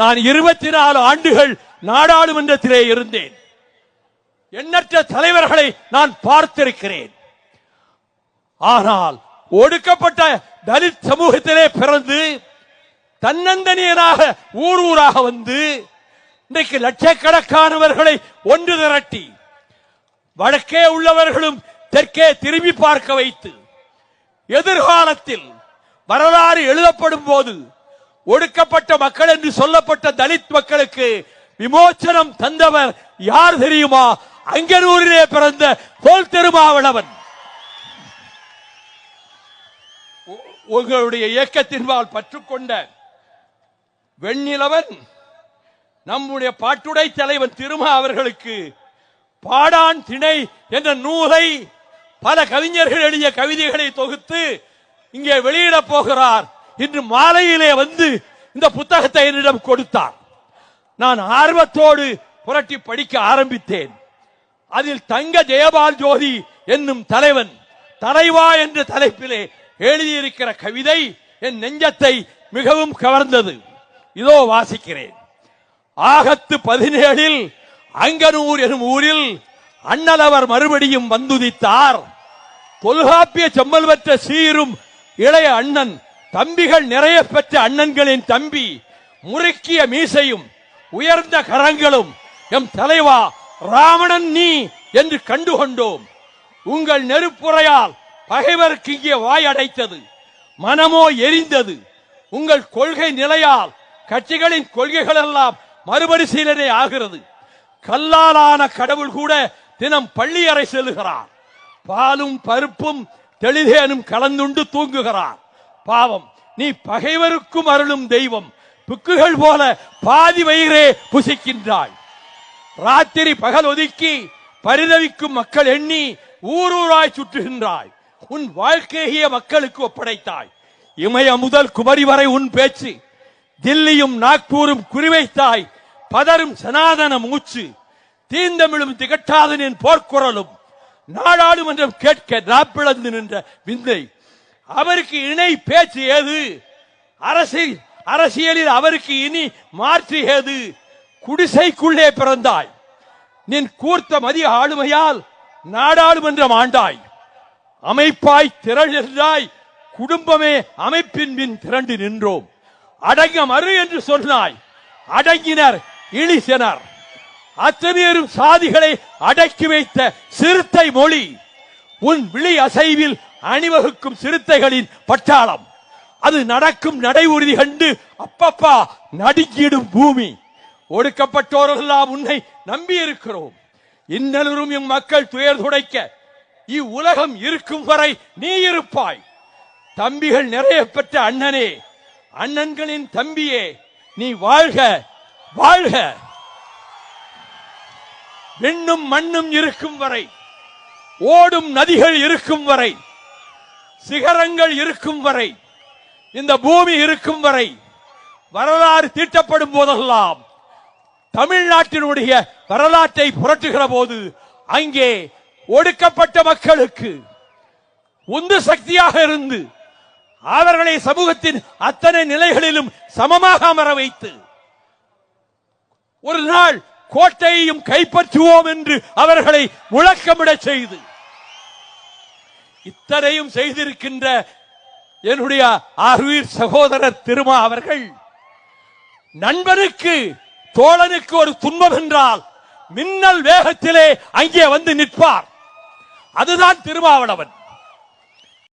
நான் இருபத்தி நாலு ஆண்டுகள் நாடாளுமன்றத்திலே இருந்தேன். எண்ணற்ற தலைவர்களை நான் பார்த்திருக்கிறேன். ஆனால் ஒடுக்கப்பட்ட தலித் சமூகத்திலே பிறந்து தன்னந்தனியனாக ஊர் ஊராக வந்து இன்றைக்கு லட்சக்கணக்கானவர்களை ஒன்று திரட்டி வடக்கே உள்ளவர்களும் தெற்கே திரும்பி பார்க்க வைத்து எதிர்காலத்தில் வரலாறு எழுதப்படும் போது ஒடுக்கப்பட்ட மக்கள் என்று சொல்லப்பட்ட தலித் மக்களுக்கு விமோச்சனம் தந்தவர் யார் தெரியுமா? அங்கனூரிலே பிறந்த தோல் திருமாவளவன். உங்களுடைய இயக்கத்தின்பால் பற்றுக்கொண்ட வெண்ணிலவன் நம்முடைய பாட்டுடை தலைவன் திருமா அவர்களுக்கு பாடான் திணை என்ற நூலை பல கவிஞர்கள் எழுதிய கவிதைகளை தொகுத்து இங்கே வெளியிடப் போகிறார். இன்று மாலையிலே வந்து இந்த புத்தகத்தை என்னிடம் கொடுத்தார். நான் ஆர்வத்தோடு புரட்டி படிக்க ஆரம்பித்தேன். அதில் தங்க ஜெயபால் ஜோதி என்னும் தலைவன் தலைவா என்ற தலைப்பிலே எழுதியிருக்கிற கவிதை என் நெஞ்சத்தை மிகவும் கவர்ந்தது. இதோ வாசிக்கிறேன். ஆகத்து பதினேழில் அங்கனூர் எனும் ஊரில் அண்ணலவர் மறுபடியும் வந்துதித்தார். தொல்காப்பிய செம்மல் பெற்ற சீரும் இளைய அண்ணன் தம்பிகள் நிறைய பெற்ற அண்ணன்களின் தம்பி முறுக்கிய மீசையும் உயர்ந்த கரங்களும் எம் தலைவா ராவணன் நீ என்று கண்டுகொண்டோம். உங்கள் நெருப்புறையால் பகைவருக்கு இங்கே வாய் அடைத்தது மனமோ எரிந்தது. உங்கள் கொள்கை நிலையால் கட்சிகளின் கொள்கைகள் எல்லாம் மறுபரிசீலனை ஆகிறது. கல்லாலான கடவுள் கூட தினம் பள்ளி அறை செல்லுகிறார். பாலும் பருப்பும் தெளிதேனும் கலந்துண்டு தூங்குகிறார். பாவம். நீ பகைவருக்கும் அருளும் தெய்வம். புக்குகள் போல பாதி வயிறே புசிக்கின்றாய். ராத்திரி பகல் ஒதுக்கி பரிதவிக்கும் மக்கள் எண்ணி ஊரூராய் சுற்றுகின்றாய். உன் வாழ்க்கைய மக்களுக்கு ஒப்படைத்தாய். இமய முதல் குமரி வரை உன் பேச்சு. தில்லியும் நாக்பூரும் குறிவைத்தாய். பதரும் சனாதன மூச்சு. தீந்தமிழும் திகட்டாதனின் போர்க்குரலும். நாடாளுமன்றம் கேட்க நாப்பிழந்து நின்ற விந்தை. அவருக்கு இணை பேச்சு ஏது? அரசியல் அரசியலில் அவருக்கு இனி மாற்று ஏது? குடிசைக்குள்ளே பிறந்தாய். நின் கூர்த்த மதிய ஆளுமையால் நாடாளுமன்றம் ஆண்டாய். அமைப்பாய் திரண்டாய் குடும்பமே அமைப்பின் பின் திரண்டு நின்றோம். அடங்க மறு என்று சொன்னாய் அடங்கினர் இழிசனர் அத்தனையரும் சாதிகளை அடக்கி வைத்த சிறுத்தை மொழி உன் விழி அசைவில் அணிவகுக்கும் சிறுத்தைகளின் பட்டாளம். அது நடக்கும் நடை உறுதி கண்டு அப்பப்பா நடுக்கிடும் பூமி. ஒடுக்கப்பட்டோரெல்லாம் உன்னை நம்பி இருக்கிறோம் இன்னலும் எம் மக்கள் துயர் துடைக்க இவ்வுலகம் இருக்கும் வரை நீ இருப்பாய். தம்பிகள் நிறைய பெற்ற அண்ணனே அண்ணன்களின் தம்பியே நீ வாழ்க வாழ்க. விண்ணும் மண்ணும் இருக்கும் வரை ஓடும் நதிகள் இருக்கும் வரை சிகரங்கள் இருக்கும் வரை இந்த பூமி இருக்கும் வரை வரலாறு தீட்டப்படும் போதெல்லாம் தமிழ்நாட்டினுடைய வரலாற்றை புரட்டுகிற போது அங்கே ஒடுக்கப்பட்ட மக்களுக்கு உந்து சக்தியாக இருந்து அவர்களை சமூகத்தின் அத்தனை நிலைகளிலும் சமமாக அமர வைத்து ஒரு நாள் கோட்டையையும் கைப்பற்றுவோம் என்று அவர்களை முழக்கமிடச் செய்து இத்தனையும் செய்திருக்கின்ற என்னுடைய ஆர்வீர் சகோதரர் திருமா அவர்கள் நண்பனுக்கு தோழனுக்கு ஒரு துன்பம் என்றால் மின்னல் வேகத்திலே அங்கே வந்து நிற்பார். அதுதான் திருமாவளவன்.